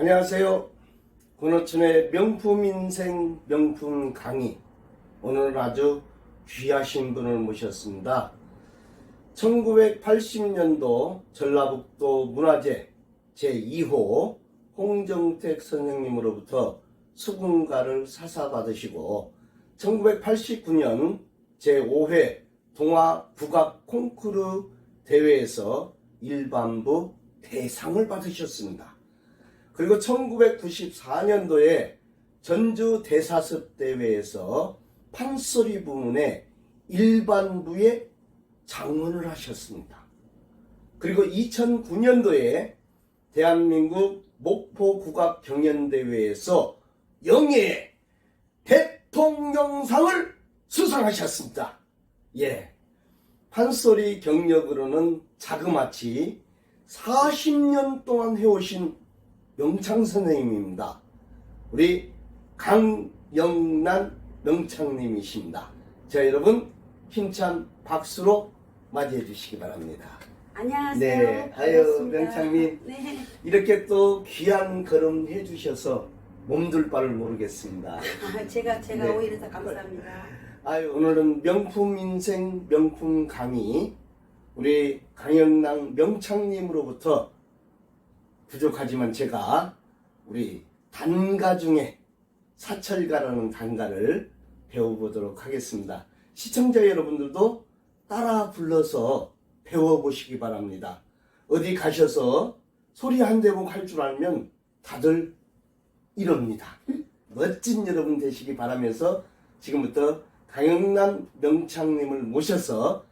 안녕하세요. 권호춘의 명품 인생 명품 강의. 오늘 아주 귀하신 분을 모셨습니다. 1980년도 전라북도 문화재 제2호 홍정택 선생님으로부터 수군가를 사사받으시고 1989년 제5회 동화 국악 콩쿠르 대회에서 일반부 대상을 받으셨습니다. 그리고 1994년도에 전주 대사습 대회에서 판소리 부문의 일반부에 장원을 하셨습니다. 그리고 2009년도에 대한민국 목포 국악 경연대회에서 영예의 대통령상을 수상하셨습니다. 예. 판소리 경력으로는 자그마치 40년 동안 해오신 명창 선생님입니다. 우리 강영란 명창님이십니다. 자, 여러분 힘찬 박수로 맞이해 주시기 바랍니다. 안녕하세요. 네, 아유. 명창님. 네. 이렇게 또 귀한 걸음 해주셔서 몸둘 바를 모르겠습니다. 아, 제가 제가 네. 오히려 더 감사합니다. 아유, 오늘은 명품 인생 명품 강의 우리 강영랑 명창님으로부터 부족하지만 제가 우리 단가 중에 사철가라는 단가를 배워보도록 하겠습니다. 시청자 여러분들도 따라 불러서 배워보시기 바랍니다. 어디 가셔서 소리 한 대목 할 줄 알면 다들 이럽니다. 멋진 여러분 되시기 바라면서 지금부터 강영남 명창님을 모셔서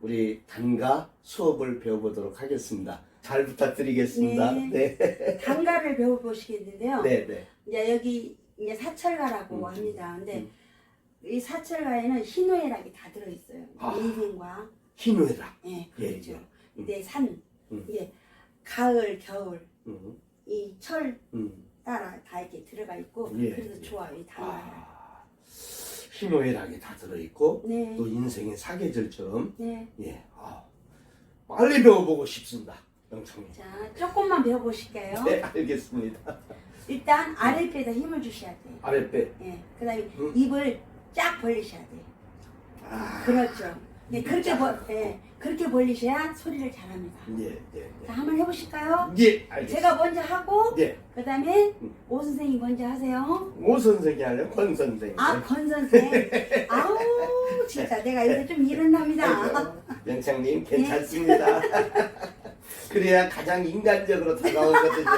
우리 단가 수업을 배워보도록 하겠습니다. 잘 부탁드리겠습니다. 네. 네. 단가를 배워보시겠는데요. 네, 네. 이제 여기 이제 사철가라고 음, 합니다. 근데 음. 이 사철가에는 희노애락이 다 들어있어요. 아. 인생과 희노애락. 예, 예, 그렇죠. 예. 음. 근데 산, 음. 이게 가을, 겨울, 음, 이철 음. 따라 다 이렇게 들어가 있고 예, 그래서 예. 좋아요 이 단가가. 아, 희노애락이 다 들어있고 네, 또 인생의 사계절처럼 네. 예, 아, 빨리 배워보고 싶습니다. 자 조금만 배워보실게요. 네, 알겠습니다. 일단 아랫배에다 힘을 주셔야 돼요. 아랫배. 예, 그 다음에 음. 입을 쫙 벌리셔야 돼요. 아, 그렇죠. 예, 그렇게 쫙. 벌, 예, 그렇게 벌리셔야 소리를 잘합니다. 예, 예, 자, 한번 해보실까요? 예. 예, 알겠습니다. 제가 먼저 하고, 예. 그 다음에 음. 오 선생님 먼저 하세요. 오 선생이 아니라 권 선생님. 아, 권 선생. 아우, 진짜 내가 이제 좀 일어납니다. 명창님 괜찮습니다. 그래야 가장 인간적으로 다가오거든요.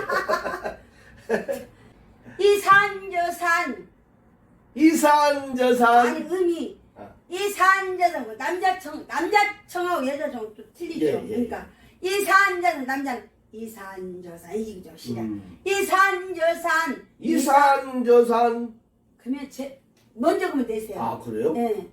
이산저산. 이산저산. 아니, 음이. 아. 이산저산. 남자청, 남자청하고 여자청 또 틀리죠. 예, 예. 그러니까, 이산저산, 남자는 이산저산. 이거죠, 시작. 음. 이산저산. 이산저산. 그러면 제 먼저 그러면 되세요. 아 그래요? 네.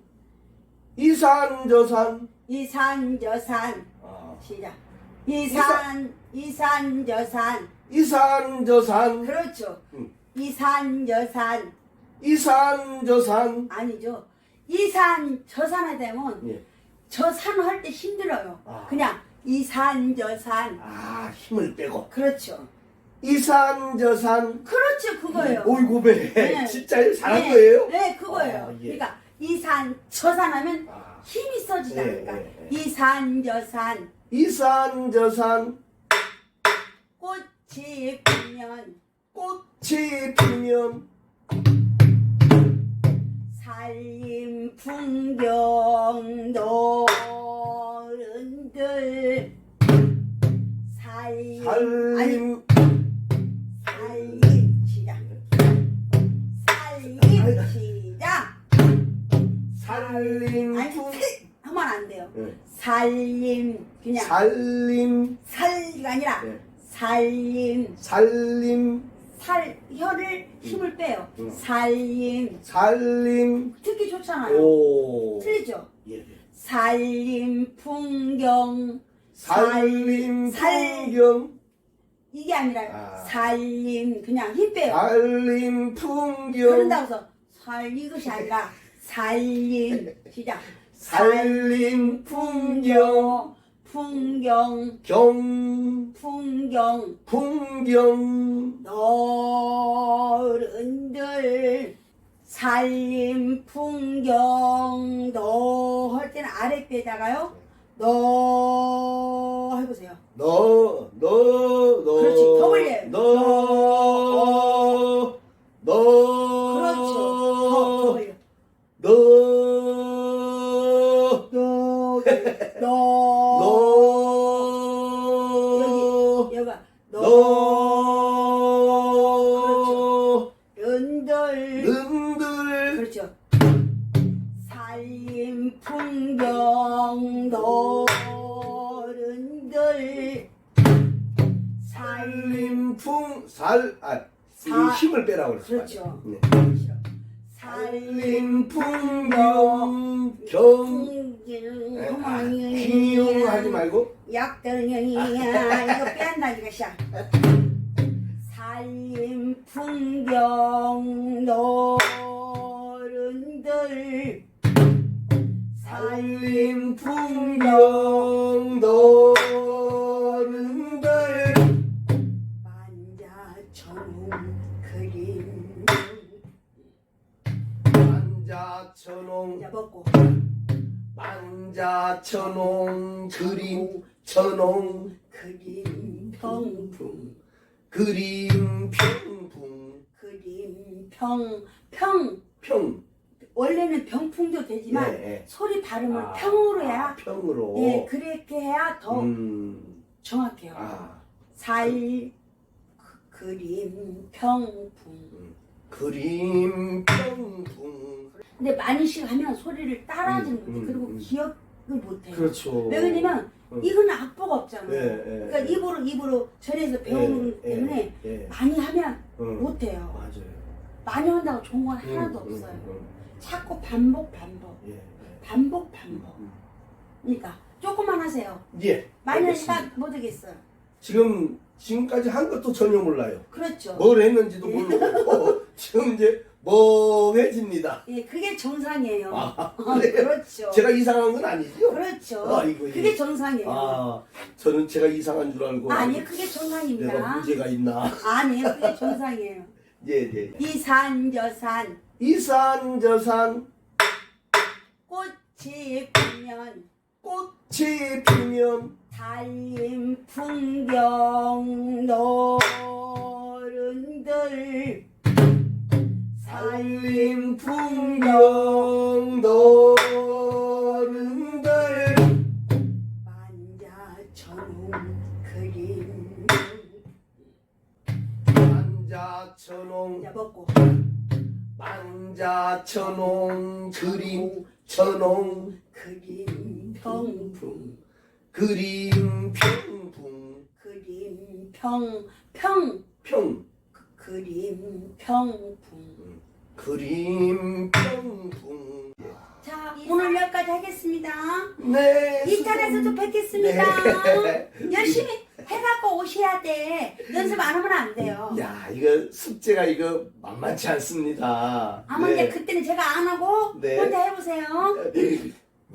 이산저산. 이산저산 아, 시작. 이산 이산 저산 이산 저산. 그렇죠. 음. 이산 저산 이산 저산. 아니죠. 이산 저산에 되면 예. 저산 할 때 힘들어요. 아. 그냥 이산 저산 아 힘을 빼고. 그렇죠. 이산 저산. 그렇죠 그거예요. 오이고 배. 네. 진짜 잘한 네, 거예요? 네 그거예요. 아, 예. 그러니까 이산 저산 하면 아, 힘이 써지잖아요. 예, 예, 예. 이산 저산 이산 저산. 꽃이 피면 꽃이 피면 살림 풍경도 어른들 살림 살림 살림 시작. 살림 시작. 살림 아니 하면 안 돼요. 예. 살림 그냥. 살림. 살가 아니라 예. 살림. 살림. 살 혀를 힘을 빼요. 음. 살림. 살림. 듣기 좋잖아요. 오. 틀리죠? 예, 예. 살림 풍경. 살림 살- 풍경. 이게 아니라 아. 살림 그냥 힘 빼요. 살림 풍경. 그런다고 해서 살 이것이 아니라 살림. 시작. 살림 풍경. 풍경. 경. 풍경. 풍경. 어른들. 살림 풍경. 너 할 때는 아랫배에다가요? 너 해보세요. 너, 너, 너. 그렇지, 더 올려요. 너, 너. 살, 아, 사- 이 힘을 빼라고 그랬어. 그렇죠. 네. 살림 살림풍경, 경. 풍경 아, 기용하지 말고. 약들이야 이거 뺀다니까 시작 살림 풍경 너른들 살림 풍경 천홍. 자 먹고. 만자천홍 그림 천홍 그림 평풍 그림 평풍. 그림 평 평. 평. 원래는 병풍도 되지만 예, 예. 소리 발음을 아, 평으로 해야 아, 평으로. 예 그렇게 해야 더 음, 정확해요. 아, 살 그, 그림 평풍. 그림 평풍 근데 많이씩 하면 소리를 따라하지는 음, 못해. 음, 그리고 음. 기억을 못해요. 그렇죠 왜 그러냐면 음. 이건 악보가 없잖아요. 예, 예, 그러니까 예. 입으로 입으로 전해서 배우는 예, 때문에 예, 예. 많이 하면 음, 못해요. 맞아요 많이 한다고 좋은 건 하나도 음, 음, 없어요. 음, 자꾸 반복 반복 예, 예. 반복 반복. 음, 그러니까 조금만 하세요. 예 많이 알겠습니다. 하니까 못하겠어요. 지금 지금까지 한 것도 전혀 몰라요 그렇죠. 뭘 했는지도 모르고 지금 이제 멍해집니다. 예, 그게 정상이에요. 아, 어, 그래요? 그렇죠. 제가 이상한 건 아니죠? 그렇죠. 아이고, 예. 그게 정상이에요. 아, 저는 제가 이상한 줄 알고 아니, 그게 내가 정상입니다. 문제가 있나? 아니요, 그게 정상이에요. 예, 예. 이산 저산 이산 저산 꽃이 피면 꽃이 피면 달림 풍경 노른들 살림 풍경 너른들 만자천웅 그림. 만자천홍. 자 먹고. 만자천홍 그림. 천홍 그림 평풍 그림 평풍. 그림 평평. 평. 그림 평풍 그림 평풍. 자 오늘 여기까지 하겠습니다. 네 이탈에서도 뵙겠습니다. 네. 열심히 해갖고 오셔야 돼. 연습 안 하면 안 돼요. 야 이거 숙제가 이거 만만치 않습니다. 아마 이제 그때는 제가 안 하고 네. 혼자 해보세요.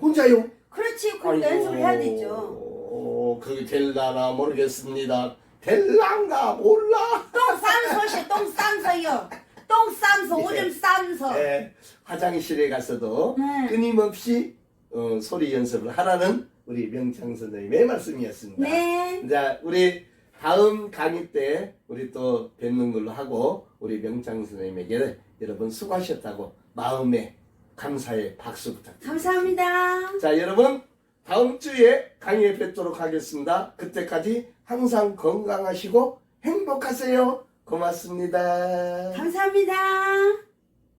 혼자요? 그렇지 그럼 연습을 해야 되죠. 어, 그게 될라나 모르겠습니다. 될란가 몰라. 똥 싼 소시 똥 싼 소요 똥 싼소 오줌 싼소 네, 화장실에 가서도 네. 끊임없이 어, 소리 연습을 하라는 우리 명창 선생님의 말씀이었습니다. 네 자, 우리 다음 강의 때 우리 또 뵙는 걸로 하고 우리 명창 선생님에게 여러분 수고하셨다고 마음에 감사의 박수 부탁드립니다. 감사합니다 자, 여러분 다음 주에 강의에 뵙도록 하겠습니다. 그때까지 항상 건강하시고 행복하세요. 고맙습니다. 감사합니다